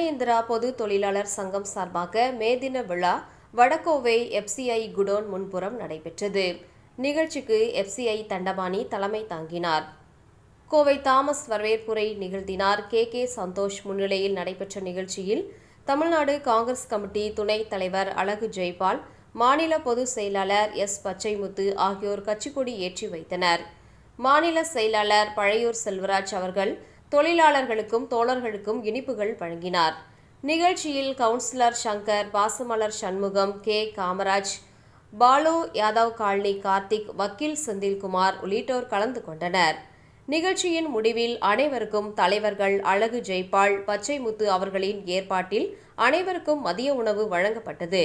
இந்திரா பொது தொழிலாளர் சங்கம் சார்பாக மே தின விழா வடகோவை எஃப்சிஐ குடோன் முன்புறம் நடைபெற்றது. நிகழ்ச்சிக்கு எஃப்சிஐ தண்டபாணி தலைமை தாங்கினார். கோவை தாமஸ் வரவேற்புரை நிகழ்த்தினார் கே. கே. சந்தோஷ். முன்னிலையில் நடைபெற்ற நிகழ்ச்சியில் தமிழ்நாடு காங்கிரஸ் கமிட்டி துணைத் தலைவர் அழகு ஜெய்பால் மாநில பொதுச் செயலாளர் எஸ். பச்சைமுத்து ஆகியோர் கட்சிக்கொடி ஏற்றி வைத்தனர். மாநில செயலாளர் பழையூர் செல்வராஜ் அவர்கள் தொழிலாளர்களுக்கும் தோழர்களுக்கும் இனிப்புகள் வழங்கினார். நிகழ்ச்சியில் councillor Shankar Pasamalar Shanmugam K. Kamaraj Balu Yadav colony Karthik வக்கீல் செந்தில்குமார் உள்ளிட்டோர் கலந்து கொண்டனர். நிகழ்ச்சியின் முடிவில் அனைவருக்கும் தலைவர்கள் அழகு ஜெய்பால் பச்சைமுத்து அவர்களின் ஏற்பாட்டில் அனைவருக்கும் மதிய உணவு வழங்கப்பட்டது.